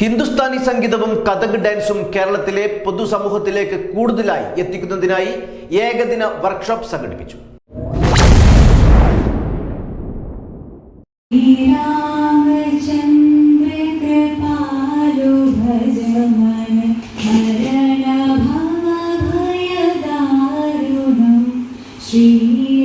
ഹിന്ദുസ്ഥാനി സംഗീതവും കഥക് ഡാൻസും കേരളത്തിലെ പൊതുസമൂഹത്തിലേക്ക് കൂടുതലായി എത്തിക്കുന്നതിനായി ഏകദിന വർക്ക്ഷോപ്പ് സംഘടിപ്പിച്ചു. ശ്രീ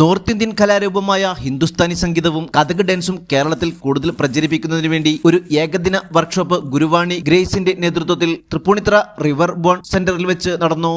നോർത്ത് ഇന്ത്യൻ കലാരൂപമായ ഹിന്ദുസ്ഥാനി സംഗീതവും കഥക് ഡാൻസും കേരളത്തിൽ കൂടുതൽ പ്രചരിപ്പിക്കുന്നതിന് വേണ്ടി ഒരു ഏകദിന വർക്ക്ഷോപ്പ് ഗുരുവാണി ഗ്രേസിന്റെ നേതൃത്വത്തിൽ തൃപ്പൂണിത്ര റിവർ ബോൺ സെന്ററിൽ വെച്ച് നടന്നു.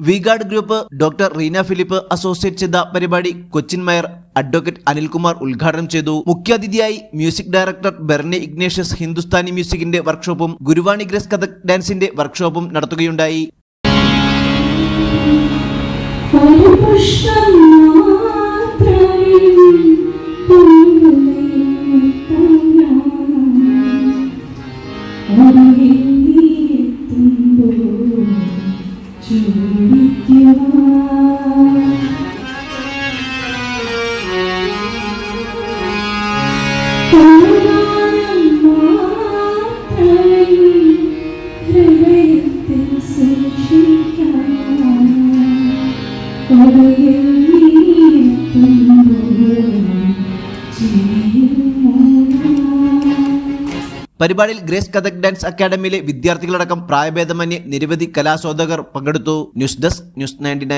V Guard group doctor Reena Philip associate ചെയ്ത പരിപാടി കൊച്ചിൻ മേയർ അഡ്വക്കേറ്റ് അനിൽകുമാർ ഉദ്ഘാടനം ചെയ്തു. മുഖ്യാതിഥിയായി music director Bernie Ignatius Hindustani മ്യൂസിക്കിന്റെ വർക്ക്ഷോപ്പും ഗുരുവാണി ഗ്രസ് കഥക് ഡാൻസിന്റെ വർക്ക്ഷോപ്പും നടത്തുകയുണ്ടായി. ഒരു മാത്രമേ ഹൃദയത്തിൽ പരിപാടിയിൽ ഗ്രേസ് കഥക് ഡാൻസ് അക്കാദമിയിലെ വിദ്യാർത്ഥികളടക്കം പ്രായഭേദമന്യേ നിരവധി കലാസ്വാദകർ പങ്കെടുത്തു. News desk news ninety